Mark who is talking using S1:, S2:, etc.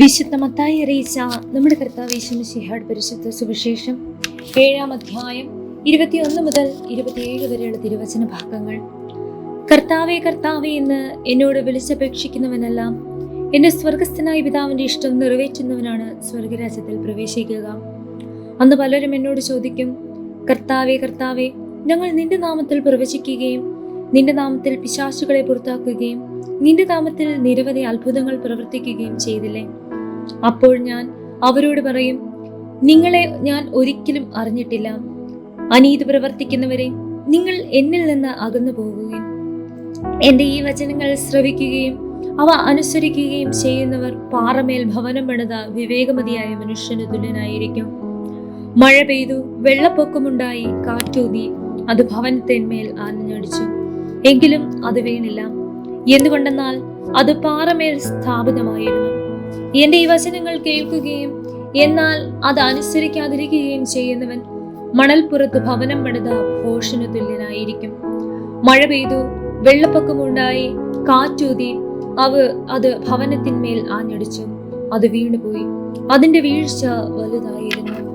S1: വിശുദ്ധ മത്തായി അറിയിച്ച നമ്മുടെ കർത്താവ് യേശുമിശിഹാട് പരിശുദ്ധ സുവിശേഷം ഏഴാം അധ്യായം ഇരുപത്തിയൊന്ന് മുതൽ ഇരുപത്തിയേഴ് വരെയുള്ള തിരുവചന ഭാഗങ്ങൾ. കർത്താവെ കർത്താവെ എന്ന് എന്നോട് വിളിച്ചപേക്ഷിക്കുന്നവനെല്ലാം എന്റെ സ്വർഗസ്ഥനായ പിതാവിന്റെ ഇഷ്ടം നിറവേറ്റുന്നവനാണ് സ്വർഗരാജ്യത്തിൽ പ്രവേശിക്കുക. അന്ന് പലരും എന്നോട് ചോദിക്കും കർത്താവെ കർത്താവെ ഞങ്ങൾ നിന്റെ നാമത്തിൽ പ്രവചിക്കുകയും നിന്റെ നാമത്തിൽ പിശാചുകളെ പുറത്താക്കുകയും നിന്റെ നാമത്തിൽ നിരവധി അത്ഭുതങ്ങൾ പ്രവർത്തിക്കുകയും ചെയ്തില്ലേ? അപ്പോൾ ഞാൻ അവരോട് പറയും നിങ്ങളെ ഞാൻ ഒരിക്കലും അറിഞ്ഞിട്ടില്ല. അനീതി പ്രവർത്തിക്കുന്നവരെ നിങ്ങൾ എന്നിൽ നിന്ന് അകന്നു പോകുകയും എന്റെ ഈ വചനങ്ങൾ ശ്രവിക്കുകയും അവ അനുസരിക്കുകയും ചെയ്യുന്നവർ പാറമേൽ ഭവനം പണിത വിവേകമതിയായ മനുഷ്യന് തുല്യനായിരിക്കും. മഴ പെയ്തു വെള്ളപ്പൊക്കമുണ്ടായി കാറ്റൂതി അത് ഭവനത്തിന്മേൽ ആഞ്ഞടിച്ചു. എങ്കിലും അത് വീണില്ല. എന്തുകൊണ്ടെന്നാൽ അത് പാറമേൽ സ്ഥാപിതമായിരുന്നു. എന്റെ ഈ വചനങ്ങൾ കേൾക്കുകയും എന്നാൽ അത് അനുസരിക്കാതിരിക്കുകയും ചെയ്യുന്നവൻ മണൽപ്പുറത്ത് ഭവനം പണിത ഭോഷന് തുല്യനായിരിക്കും മഴ പെയ്തു വെള്ളപ്പൊക്കമുണ്ടായി കാറ്റൂതി അവ അത് ഭവനത്തിന്മേൽ ആഞ്ഞടിച്ചു. അത് വീണുപോയി. അതിന്റെ വീഴ്ച വലുതായിരുന്നു.